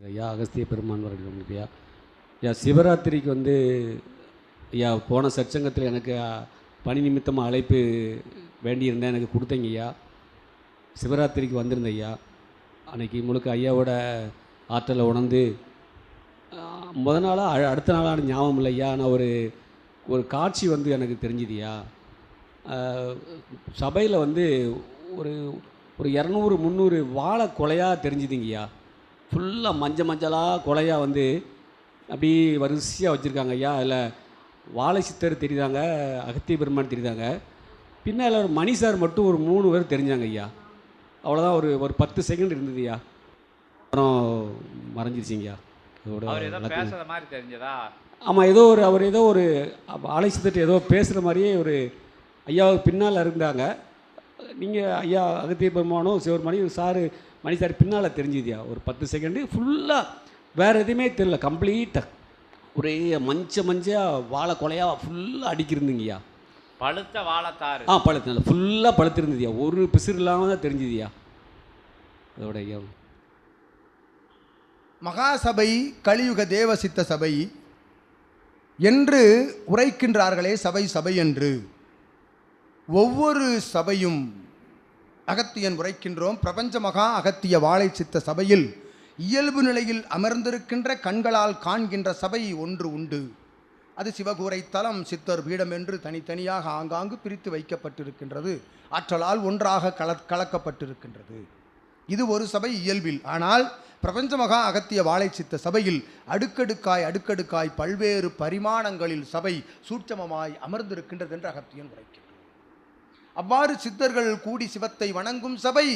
ஐயா அகஸ்திய பெருமான் வரணும் ஐயா ஐயா சிவராத்திரிக்கு வந்து ஐயா போன சற்சங்கத்தில் எனக்கு பணி நிமித்தமாக அழைப்பு வேண்டியிருந்தேன் எனக்கு கொடுத்தீங்க ஐயா. சிவராத்திரிக்கு வந்திருந்தேன் ஐயா. அன்னைக்கு முழுக்க ஐயாவோட ஆற்றலை உணர்ந்து முத நாளாக அ- அடுத்த நாளான ஞாபகம் இல்லை ஐயா. ஆனால் ஒரு ஒரு காட்சி வந்து எனக்கு தெரிஞ்சுதுயா சபையில் வந்து ஒரு ஒரு இரநூறு முந்நூறு வாழை கொலையாக தெரிஞ்சுதுங்கய்யா ஃபுல்லாக மஞ்ச மஞ்சளாக கொலையாக வந்து அப்படி வரிசையாக வச்சுருக்காங்க ஐயா. அதில் வாழை சித்தர் தெரியுதாங்க? அகத்திய பெருமான் தெரியுதாங்க? பின்னால் ஒரு மணி சார் மட்டும் ஒரு மூணு பேர் தெரிஞ்சாங்க ஐயா. அவ்வளோதான் ஒரு ஒரு பத்து செகண்ட் இருந்ததுயா அப்புறம் மறைஞ்சிருச்சிங்கய்யா ஆமாம் ஏதோ ஒரு அவர் ஏதோ ஒரு ஆலை சித்தட்டு ஏதோ பேசுகிற மாதிரியே ஒரு ஐயாவுக்கு பின்னால் இருந்தாங்க. நீங்கள் ஐயா அகத்திய பெருமானும் சிவபெருமானி சாரு மணி சார் பின்னால் தெரிஞ்சுதியா? ஒரு பத்து செகண்டு ஃபுல்லாக வேறு எதுவுமே தெரியல கம்ப்ளீட்டாக ஒரே மஞ்ச மஞ்சா வாழை கொலையாக ஃபுல்லாக அடிக்கிருந்துங்கய்யா. பழுத்த வாழைத்தாறு. ஆ பழுத்து ஃபுல்லாக பழுத்திருந்ததுயா? ஒரு பிசிறு இல்லாமல் தான் தெரிஞ்சுதியா? அதோட ஐயா. மகாசபை கலியுக தேவசித்த சபை என்று உரைக்கின்றார்களே சபை சபை என்று. ஒவ்வொரு சபையும் அகத்தியன் உரைக்கின்றோம். பிரபஞ்ச மகா அகத்திய வாழை சித்த சபையில் இயல்பு நிலையில் அமர்ந்திருக்கின்ற கண்களால் காண்கின்ற சபை ஒன்று உண்டு. அது சிவகூரை தலம் சித்தர் பீடம் என்று தனித்தனியாக ஆங்காங்கு பிரித்து வைக்கப்பட்டிருக்கின்றது. ஆற்றலால் ஒன்றாக கல கலக்கப்பட்டிருக்கின்றது. இது ஒரு சபை இயல்பில். ஆனால் பிரபஞ்ச மகா அகத்திய வாழை சித்த சபையில் அடுக்கடுக்காய் அடுக்கடுக்காய் பல்வேறு பரிமாணங்களில் சபை சூட்சமமாய் அமர்ந்திருக்கின்றது என்று அகத்தியன் உரைக்கின்றார் அவ்வாறு சித்தர்கள் கூடி சிவத்தை வணங்கும் சபை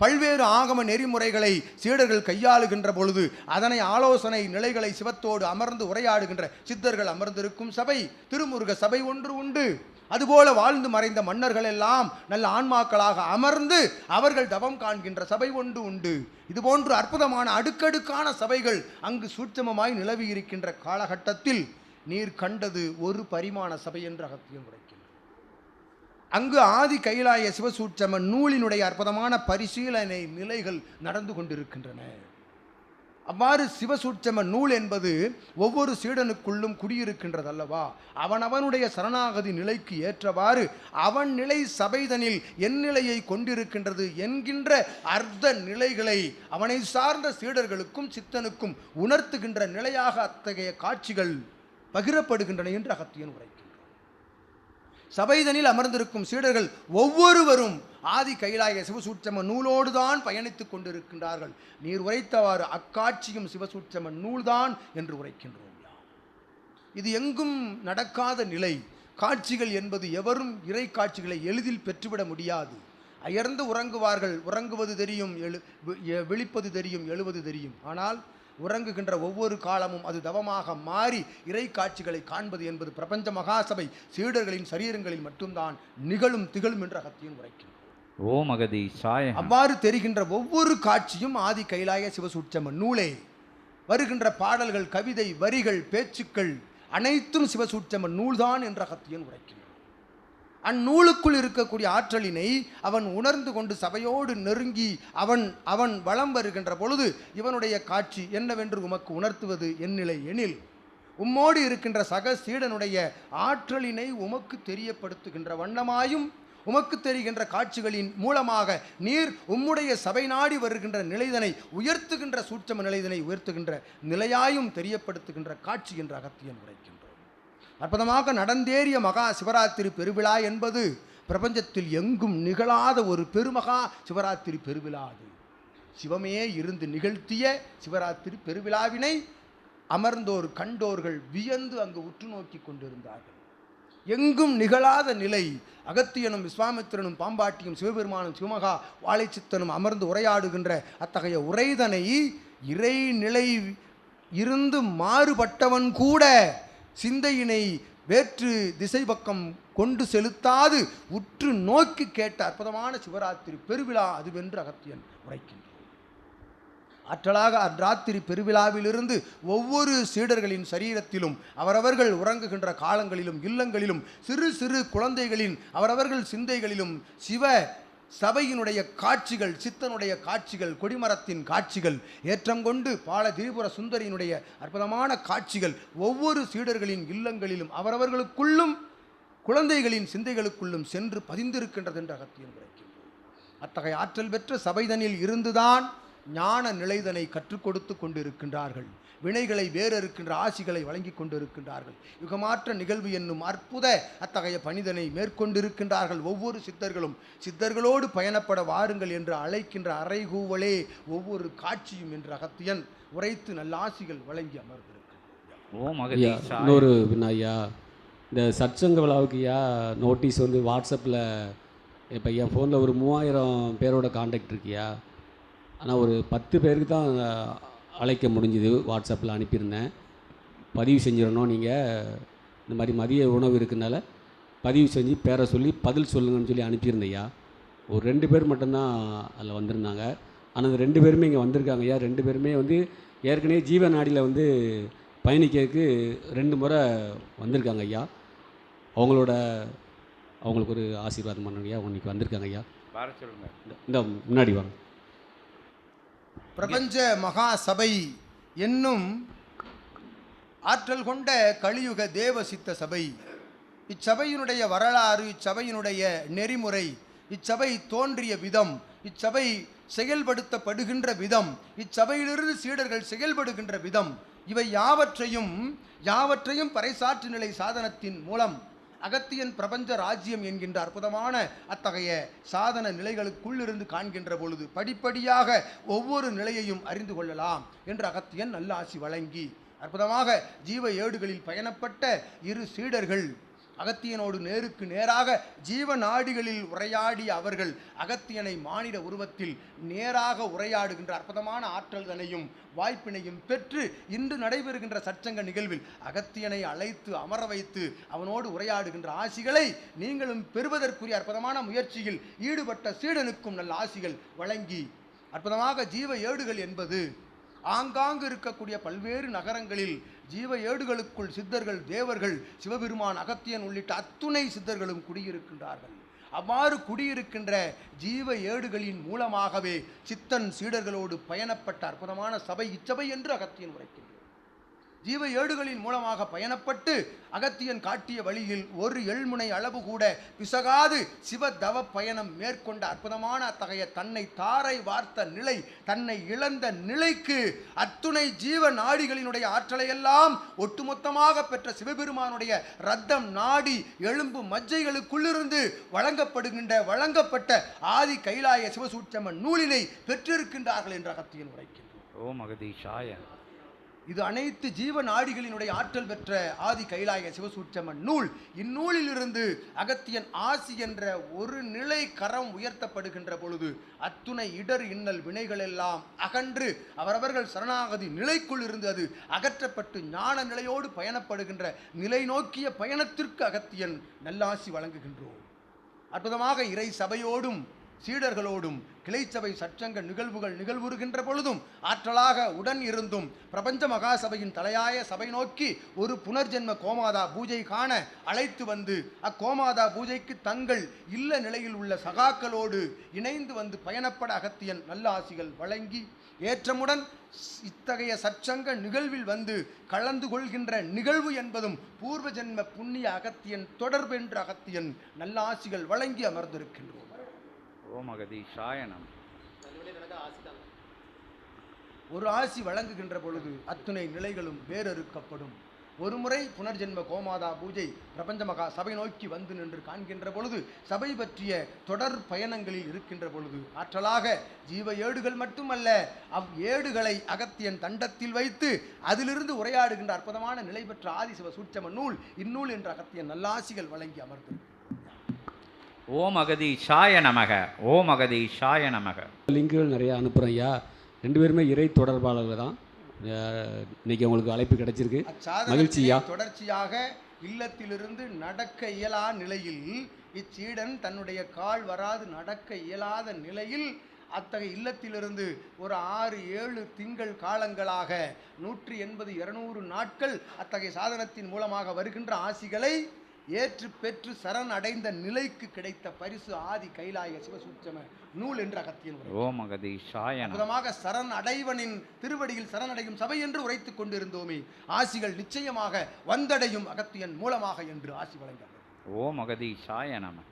பல்வேறு ஆகம நெறிமுறைகளை சீடர்கள் கையாளுகின்ற பொழுது அதனை ஆலோசனை நிலைகளை சிவத்தோடு அமர்ந்து உரையாடுகின்ற சித்தர்கள் அமர்ந்திருக்கும் சபை திருமுருக சபை ஒன்று உண்டு. அதுபோல வாழ்ந்து மறைந்த மன்னர்கள் எல்லாம் நல்ல ஆன்மாக்களாக அமர்ந்து அவர்கள் தவம் காண்கின்ற சபை ஒன்று உண்டு. இதுபோன்று அற்புதமான அடுக்கடுக்கான சபைகள் அங்கு சூட்சமமாய் நிலவி இருக்கின்ற காலகட்டத்தில் நீர் கண்டது ஒரு பரிமாண சபை என்று அகத்தியம் உரைக்கிறது அங்கு ஆதி கைலாய சிவசூட்சம நூலினுடைய அற்புதமான பரிசீலனை நிலைகள் நடந்து கொண்டிருக்கின்றன. அவ்வாறு சிவசூட்சம நூல் என்பது ஒவ்வொரு சீடனுக்குள்ளும் குடியிருக்கின்றது அல்லவா அவனவனுடைய சரணாகதி நிலைக்கு ஏற்றவாறு அவன் நிலை சபைதனில் என் நிலையை கொண்டிருக்கின்றது என்கின்ற அர்த்த நிலைகளை அவனை சார்ந்த சீடர்களுக்கும் சித்தனுக்கும் உணர்த்துகின்ற நிலையாக அத்தகைய காட்சிகள் பகிரப்படுகின்றன என்று அகத்தியன் உரைக்கும் சபைதனில் அமர்ந்திருக்கும் சீடர்கள் ஒவ்வொருவரும் ஆதி கைலாய சிவசூட்சம நூலோடு தான் பயணித்துக் கொண்டிருக்கின்றார்கள். நீர் உரைத்தவாறு அக்காட்சியும் சிவசூட்சம நூல்தான் என்று உரைக்கின்றோம் இது எங்கும் நடக்காத நிலை. காட்சிகள் என்பது எவரும் இறை காட்சிகளை எளிதில் பெற்றுவிட முடியாது. அயர்ந்து உறங்குவார்கள். உறங்குவது தெரியும் எழு வி- விழிப்பது தெரியும் எழுவது தெரியும். ஆனால் உறங்குகின்ற ஒவ்வொரு காலமும் அது தவமாக மாறி இறை காட்சிகளை காண்பது என்பது பிரபஞ்ச மகாசபை சீடர்களின் சரீரங்களில் மட்டும்தான் நிகழும் திகழும் என்று அகத்தியன் உரைக்கின்றோம். ஓம் அகதி சாய அவ்வாறு தெரிகின்ற ஒவ்வொரு காட்சியும் ஆதி கைலாய சிவசூட்சம நூலே. வருகின்ற பாடல்கள் கவிதை வரிகள் பேச்சுக்கள் அனைத்தும் சிவசூட்சம நூல்தான் என்ற அகத்தியன் உரைக்கின்றான் அந்நூலுக்குள் இருக்கக்கூடிய ஆற்றலினை அவன் உணர்ந்து கொண்டு சபையோடு நெருங்கி அவன் அவன் வளம் வருகின்ற பொழுது இவனுடைய காட்சி என்னவென்று உமக்கு உணர்த்துவது என் நிலை எனில் உம்மோடு இருக்கின்ற சக சீடனுடைய ஆற்றலினை உமக்கு தெரியப்படுத்துகின்ற வண்ணமாயும் உமக்கு தெரிகின்ற காட்சிகளின் மூலமாக நீர் உம்முடைய சபை நாடி வருகின்ற நிலைதனை உயர்த்துகின்ற சூட்சம நிலைதனை உயர்த்துகின்ற நிலையாயும் தெரியப்படுத்துகின்ற காட்சி என்ற அகத்தியன் உரைக்கின்றோம் அற்புதமாக நடந்தேறிய மகா சிவராத்திரி பெருவிழா என்பது பிரபஞ்சத்தில் எங்கும் நிகழாத ஒரு பெருமகா சிவராத்திரி பெருவிழா அது. சிவமே இருந்து நிகழ்த்திய சிவராத்திரி பெருவிழாவினை அமர்ந்தோர் கண்டோர்கள் வியந்து அங்கு உற்று நோக்கி கொண்டிருந்தார்கள். எங்கும் நிகழாத நிலை அகத்தியனும் விஸ்வாமித்திரனும் பாம்பாட்டியும் சிவபெருமானும் சிவமகா வாழைச்சித்தனும் அமர்ந்து உரையாடுகின்ற அத்தகைய உரைதனை இறைநிலை இருந்து மாறுபட்டவன் கூட சிந்தையினை வேற்று திசை பக்கம் கொண்டு செலுத்தாது உற்று நோக்கி கேட்ட அற்புதமான சிவராத்திரி பெருவிழா அதுவென்று அகத்தியன் உரைக்கின்றான். ஆற்றலாக அராத்திரி பெருவிழாவிலிருந்து ஒவ்வொரு சீடர்களின் சரீரத்திலும் அவரவர்கள் உறங்குகின்ற காலங்களிலும் இல்லங்களிலும் சிறு சிறு குழந்தைகளின் அவரவர்கள் சிந்தைகளிலும் சிவ சபையினுடைய காட்சிகள் சித்தனுடைய காட்சிகள் கொடிமரத்தின் காட்சிகள் ஏற்றம் கொண்டு பால திரிபுர சுந்தரியினுடைய அற்புதமான காட்சிகள் ஒவ்வொரு சீடர்களின் இல்லங்களிலும் அவரவர்களுக்குள்ளும் குழந்தைகளின் சிந்தைகளுக்குள்ளும் சென்று பதிந்திருக்கின்றது என்று அகத்தியம் உரைக்கின்றோம் அத்தகைய ஆற்றல் பெற்ற சபைதனில் இருந்துதான் ஞான நிலைதனை கற்றுக் கொடுத்து கொண்டிருக்கின்றார்கள். வினைகளை வேறறுக்கின்ற ஆசிகளை வழங்கி கொண்டிருக்கின்றார்கள். யுகமாற்ற நிகழ்வு என்னும் அற்புத அத்தகைய பணிதனை மேற்கொண்டிருக்கின்றார்கள். ஒவ்வொரு சித்தர்களும் சித்தர்களோடு பயணப்பட வாருங்கள் என்று அழைக்கின்ற அறைகூவலே ஒவ்வொரு காட்சியும் என்று அகத்தியன் உரைத்து நல்ல ஆசிகள் வழங்கி அமர்ந்திருக்கின்றார். ஓம் ஐயா அகதீஷாய இன்னொரு பின்ன ஐயா இந்த சற்சங்க விழாவுக்கு ஐயா நோட்டீஸ் வந்து வாட்ஸ்அப்பில் இப்போ என் ஃபோனில் ஒரு மூவாயிரம் பேரோட காண்டாக்ட் இருக்கியா ஆனால் ஒரு பத்து பேருக்கு தான் அழைக்க முடிஞ்சுது வாட்ஸ்அப்பில் அனுப்பியிருந்தேன். பதிவு செஞ்சிடணும் நீங்கள் இந்த மாதிரி மதிய உணவு இருக்கனால பதிவு செஞ்சு பேரை சொல்லி பதில் சொல்லுங்கன்னு சொல்லி அனுப்பியிருந்தேன் ஐயா. ஒரு ரெண்டு பேர் மட்டும்தான் அதில் வந்திருந்தாங்க. ஆனால் அந்த ரெண்டு பேருமே இங்கே வந்திருக்காங்க ஐயா. ரெண்டு பேருமே வந்து ஏற்கனவே ஜீவ நாடியில் வந்து பயணிக்கிறதுக்கு ரெண்டு முறை வந்திருக்காங்க ஐயா. அவங்களோட அவங்களுக்கு ஒரு ஆசீர்வாதம் பண்ணணும் ஐயா. இன்னைக்கு வந்திருக்காங்க ஐயா. வர சொல்லுங்க. இந்த- இந்த முன்னாடி வாங்க. பிரபஞ்ச மகா சபை என்னும் ஆற்றல் கொண்ட கலியுக தேவ சித்த சபை. இச்சபையினுடைய வரலாறு இச்சபையினுடைய நெறிமுறை இச்சபை தோன்றிய விதம் இச்சபை செயல்படுத்தப்படுகின்ற விதம் இச்சபையிலிருந்து சீடர்கள் செயல்படுகின்ற விதம் இவை யாவற்றையும் யாவற்றையும் பறைசாற்று நிலை சாதனத்தின் மூலம் அகத்தியன் பிரபஞ்ச ராஜ்யம் என்கின்ற அற்புதமான அத்தகைய சாதன நிலைகளுக்குள் இருந்து காண்கின்ற பொழுது படிப்படியாக ஒவ்வொரு நிலையையும் அறிந்து கொள்ளலாம் என்று அகத்தியன் நல்லாசி வழங்கி. அற்புதமாக ஜீவ ஏடுகளில் பயணப்பட்ட இரு சீடர்கள் அகத்தியனோடு நேருக்கு நேராக ஜீவ நாடிகளில் உரையாடிய அவர்கள் அகத்தியனை மானிட உருவத்தில் நேராக உரையாடுகின்ற அற்புதமான ஆற்றல்தனையும் வாய்ப்பினையும் பெற்று இன்று நடைபெறுகின்ற சற்சங்க நிகழ்வில் அகத்தியனை அழைத்து அமர வைத்து அவனோடு உரையாடுகின்ற ஆசிகளை நீங்களும் பெறுவதற்குரிய அற்புதமான முயற்சியில் ஈடுபட்ட சீடனுக்கும் நல்ல ஆசிகள் வழங்கி அற்புதமாக ஜீவ ஏடுகள் என்பது ஆங்காங்கு இருக்கக்கூடிய பல்வேறு நகரங்களில் ஜீவ ஏடுகளுக்குள் சித்தர்கள் தேவர்கள் சிவபெருமான் அகத்தியன் உள்ளிட்ட அத்துணை சித்தர்களும் குடியிருக்கின்றார்கள். அவ்வாறு குடியிருக்கின்ற ஜீவ ஏடுகளின் மூலமாகவே சித்தன் சீடர்களோடு பயணப்பட்ட அற்புதமான சபை இச்சபை என்று அகத்தியன் உரைக்கின்றது ஜீவ ஏடுகளின் மூலமாக பயணப்பட்டு அகத்தியன் காட்டிய வழியில் ஒரு எள்முனை அளவு கூட பிசகாது சிவதவ பயணம் மேற்கொண்ட அற்புதமான அத்தகைய தன்னை தாரை வார்த்த நிலை தன்னை இழந்த நிலைக்கு அத்துணை ஜீவ நாடிகளினுடைய ஆற்றலையெல்லாம் ஒட்டுமொத்தமாக பெற்ற சிவபெருமானுடைய ரத்தம் நாடி எலும்பு மஜ்ஜைகளுக்குள்ளிருந்து வழங்கப்படுகின்ற வழங்கப்பட்ட ஆதி கைலாய சிவசூட்சம நூலினை பெற்றிருக்கின்றார்கள் என்று அகத்தியன் உரைக்கின்றார் ஓம் அகதீஷாய இது அனைத்து ஜீவ நாடிகளினுடைய ஆற்றல் பெற்ற ஆதி கைலாய சிவசூட்சமன் நூல். இந்நூலிலிருந்து அகத்தியன் ஆசி என்ற ஒரு நிலை கரம் உயர்த்தப்படுகின்ற பொழுது அத்துணை இடர் இன்னல் வினைகளெல்லாம் அகன்று அவரவர்கள் சரணாகதி நிலைக்குள் இருந்து அது அகற்றப்பட்டு ஞான நிலையோடு பயணப்படுகின்ற நிலை நோக்கிய பயணத்திற்கு அகத்தியன் நல்லாசி வழங்குகின்றோம். அற்புதமாக இறை சபையோடும் சீடர்களோடும் கிளைச்சபை சற்றங்க நிகழ்வுகள் நிகழ்வுறுகின்ற பொழுதும் ஆற்றலாக உடன் இருந்தும் பிரபஞ்ச மகாசபையின் தலையாய சபை நோக்கி ஒரு புனர்ஜென்ம கோமாதா பூஜை காண அழைத்து வந்து அக்கோமாதா பூஜைக்கு தங்கள் இல்ல நிலையில் உள்ள சகாக்களோடு இணைந்து வந்து பயணப்பட அகத்தியன் நல்ல ஆசிகள் வழங்கி ஏற்றமுடன் இத்தகைய சற்சங்க நிகழ்வில் வந்து கலந்து கொள்கின்ற நிகழ்வு என்பதும் பூர்வ ஜென்ம புண்ணிய அகத்தியன் தொடர்பென்ற அகத்தியன் நல்லாசிகள் வழங்கி அமர்ந்திருக்கின்றோம். ஓம் சாயனம். ஒரு ஆசி வழங்குகின்ற பொழுது அத்துணை நிலைகளும் வேறறுக்கப்படும். ஒருமுறை புனர்ஜென்ம கோமாதா பூஜை பிரபஞ்ச மகா சபை நோக்கி வந்து நின்று காண்கின்ற பொழுது சபை பற்றிய தொடர் பயணங்களில் இருக்கின்ற பொழுது ஆற்றலாக ஜீவ ஏடுகள் மட்டுமல்ல அவ் ஏடுகளை அகத்தியன் தண்டத்தில் வைத்து அதிலிருந்து உரையாடுகின்ற அற்புதமான நிலை பெற்ற ஆதிசிவ சூட்சம நூல் இந்நூல் என்ற அகத்தியன் நல்லாசிகள் வழங்கி அமர்ந்திருக்கிறார். ஓம் அகதீஷாய நமக ஓம் அகதீஷாய நமக. லிங்குகள் நிறைய அனுப்புகிறேன் ஐயா. ரெண்டு பேருமே இறை தொடர்பாளர்கள் தான். இன்னைக்கு உங்களுக்கு அழைப்பு கிடைச்சிருக்கு. மகிழ்ச்சியா? தொடர்ச்சியாக இல்லத்திலிருந்து நடக்க இயலா நிலையில் இச்சீடன் தன்னுடைய கால் வராது நடக்க இயலாத நிலையில் அத்தகைய இல்லத்திலிருந்து ஒரு ஆறு ஏழு திங்கள் காலங்களாக நூற்றி எண்பது இருநூறு நாட்கள் அத்தகைய சாதனத்தின் மூலமாக வருகின்ற ஆசிகளை ஏற்று பெற்று சரண் அடைந்த நிலைக்கு கிடைத்த பரிசு ஆதி கைலாய சிவசூட்சம நூல் என்று அகத்தியன் ஓம் அகதீஷாய அற்புதமாக சரண் அடைவனின் திருவடியில் சரணடையும் சபை என்று உரைத்துக் கொண்டிருந்தோமே. ஆசிகள் நிச்சயமாக வந்தடையும் அகத்தியன் மூலமாக என்று ஆசி வழங்கினார் ஓம் அகதீஷாய நமக